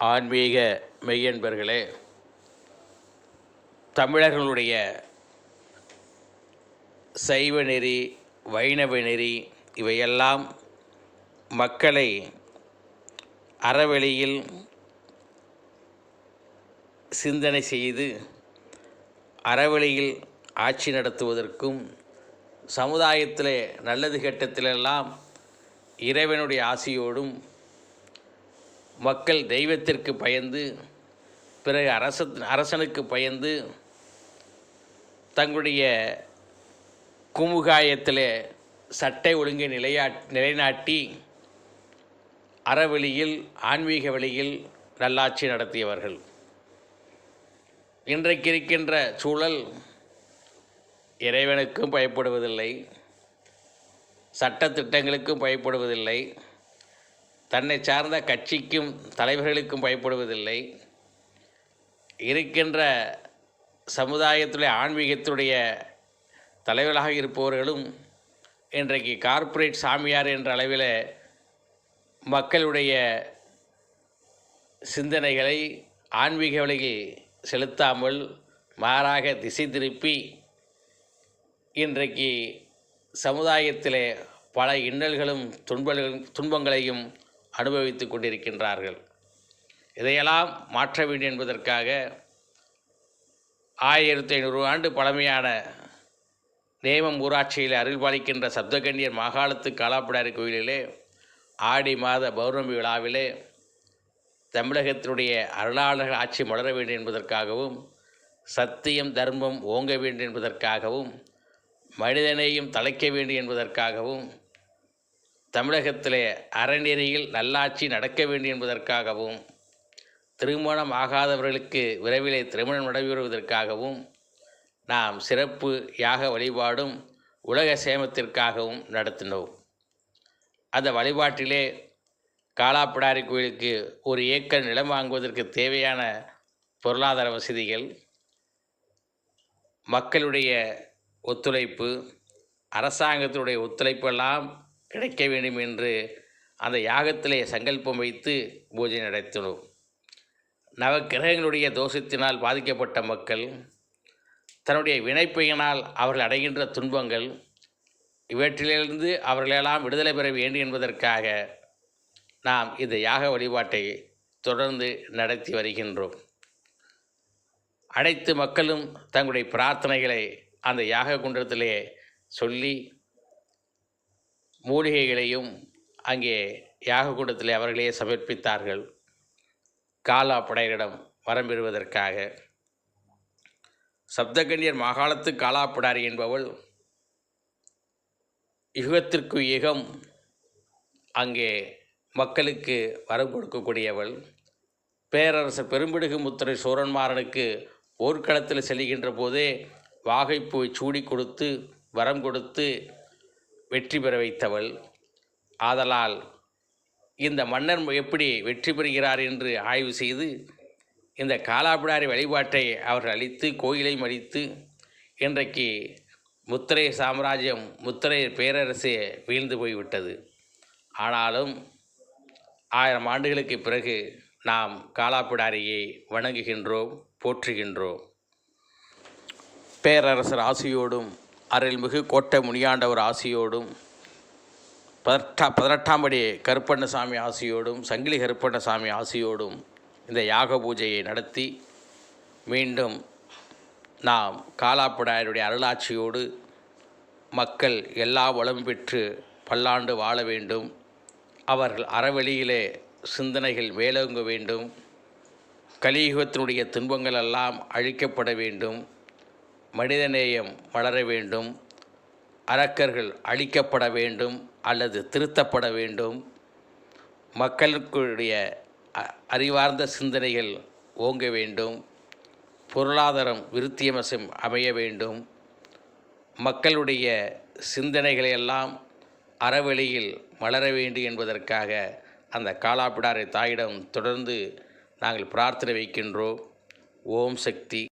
ஆன்மீக மெய்யன்பர்களே தமிழர்களுடைய சைவ நெறி வைணவ நெறி இவையெல்லாம் மக்களை அறவழியில் சிந்தனை செய்து அறவழியில் ஆட்சி நடத்துவதற்கும் சமுதாயத்தில் நல்லது கெட்டத்திலெல்லாம் இறைவனுடைய ஆசையோடும் மக்கள் தெய்வத்திற்கு பயந்து பிறகு அரச அரசனுக்கு பயந்து தங்களுடைய குமுகாயத்தில் சட்டை ஒழுங்கை நிலையா நிலைநாட்டி அறவழியில் ஆன்மீக வழியில் நல்லாட்சி நடத்தியவர்கள். இன்றைக்கு இருக்கின்ற சூழல் இறைவனுக்கும் பயப்படுவதில்லை சட்டத்திட்டங்களுக்கும் பயப்படுவதில்லை. தன்னை சார்ந்த கட்சிக்கும் தலைவர்களுக்கும் பயப்படுவதில்லை. இருக்கின்ற சமுதாயத்துடைய ஆன்மீகத்துடைய தலைவர்களாக இருப்பவர்களும் இன்றைக்கு கார்ப்பரேட் சாமியார் என்ற அளவில் மக்களுடைய சிந்தனைகளை ஆன்மீக வழியில் செலுத்தாமல் மாறாக திசை திருப்பி இன்றைக்கு சமுதாயத்தில் பல இன்னல்களும் துன்பங்களும் துன்பங்களையும் அனுபவித்து கொண்டிருக்கின்றார்கள். இதையெல்லாம் மாற்ற வேண்டும் என்பதற்காக ஆயிரத்தி ஐநூறு ஆண்டு பழமையான நேமம் ஊராட்சியில் அருள்பாலிக்கின்ற சப்தகண்ணியர் மாகாணத்து காலாப்பிடாரி கோயிலிலே ஆடி மாத பௌர்ணமி விழாவிலே தமிழகத்தினுடைய அருளாளர்கள் ஆட்சி மலர வேண்டும் என்பதற்காகவும் சத்தியம் தர்மம் ஓங்க வேண்டும் என்பதற்காகவும் மனிதனையும் தலைக்க வேண்டும் என்பதற்காகவும் தமிழகத்திலே அறநெறியில் நல்லாட்சி நடக்க வேண்டும் என்பதற்காகவும் திருமணம் ஆகாதவர்களுக்கு விரைவிலே திருமணம் நடைபெறுவதற்காகவும் நாம் சிறப்பு யாக வழிபாடும் உலக சேமத்திற்காகவும் நடத்தினோம். அந்த வழிபாட்டிலே காலாப்பிடாரி கோயிலுக்கு ஒரு ஏக்கர் நிலம் வாங்குவதற்கு தேவையான பொருளாதார வசதிகள் மக்களுடைய ஒத்துழைப்பு அரசாங்கத்தினுடைய ஒத்துழைப்பெல்லாம் கிடைக்க வேண்டும் என்று அந்த யாகத்திலே சங்கல்பம் வைத்து பூஜை நடத்தினோம். நவக்கிரகங்களுடைய தோஷத்தினால் பாதிக்கப்பட்ட மக்கள் தன்னுடைய வினைப்பையினால் அவர்கள் அடைகின்ற துன்பங்கள் இவற்றிலிருந்து அவர்களெல்லாம் விடுதலை பெற வேண்டும் என்பதற்காக நாம் இந்த யாக வழிபாட்டை தொடர்ந்து நடத்தி வருகின்றோம். அனைத்து மக்களும் தங்களுடைய பிரார்த்தனைகளை அந்த யாக குன்றத்திலே சொல்லி மூலிகைகளையும் அங்கே யாக அவர்களே சமர்ப்பித்தார்கள். காலா படையரிடம் வரம் பெறுவதற்காக சப்தகன்யர் மாகாணத்து காலாப்பிடாரி என்பவள் யுகத்திற்கு யுகம் அங்கே மக்களுக்கு வரம் கொடுக்கக்கூடியவள். பேரரசர் பெரும்பிடுகு முத்திரை சோரன்மாறனுக்கு போர்க்களத்தில் செல்கின்ற போதே வாகைப்பூவை சூடி கொடுத்து வரம் கொடுத்து வெற்றி பெற வைத்தவள். ஆதலால் இந்த மன்னர் எப்படி வெற்றி பெறுகிறார் என்று ஆய்வு செய்து இந்த காலாபிடாரி வழிபாட்டை அவர்கள் அளித்து கோயிலையும் மறித்து இன்றைக்கு முத்திரை சாம்ராஜ்யம் முத்திரை பேரரசு வீழ்ந்து போய்விட்டது. ஆனாலும் ஆயிரம் ஆண்டுகளுக்கு பிறகு நாம் காலாப்பிடாரியை வணங்குகின்றோம் போற்றுகின்றோம். பேரரசர் ஆசையோடும் அருள்மிகு கோட்டை முனியாண்டவர் ஆசியோடும் பதினெட்டா பதினெட்டாம் படி கருப்பண்ணசாமி ஆசியோடும் சங்கிலி கருப்பண்ணசாமி ஆசியோடும் இந்த யாக பூஜையை நடத்தி மீண்டும் நாம் காலாப்பிடாயருடைய அருளாட்சியோடு மக்கள் எல்லா வளம் பெற்று பல்லாண்டு வாழ வேண்டும். அவர்கள் அறவழியிலே சிந்தனைகள் மேலோங்க வேண்டும். கலியுகத்தினுடைய துன்பங்கள் எல்லாம் அழிக்கப்பட வேண்டும். மனிதநேயம் வளர வேண்டும். அரக்கர்கள் அழிக்கப்பட வேண்டும் அல்லது திருத்தப்பட வேண்டும். மக்களுக்குடைய அ- அறிவார்ந்த சிந்தனைகள் ஓங்க வேண்டும். பொருளாதாரம் விருத்தியமசம் அமைய வேண்டும். மக்களுடைய சிந்தனைகளை எல்லாம் அறவழியில் மலர வேண்டும் என்பதற்காக அந்த காலாப்பிடாரை தாயிடம் தொடர்ந்து நாங்கள் பிரார்த்தனை வைக்கின்றோம். ஓம் சக்தி.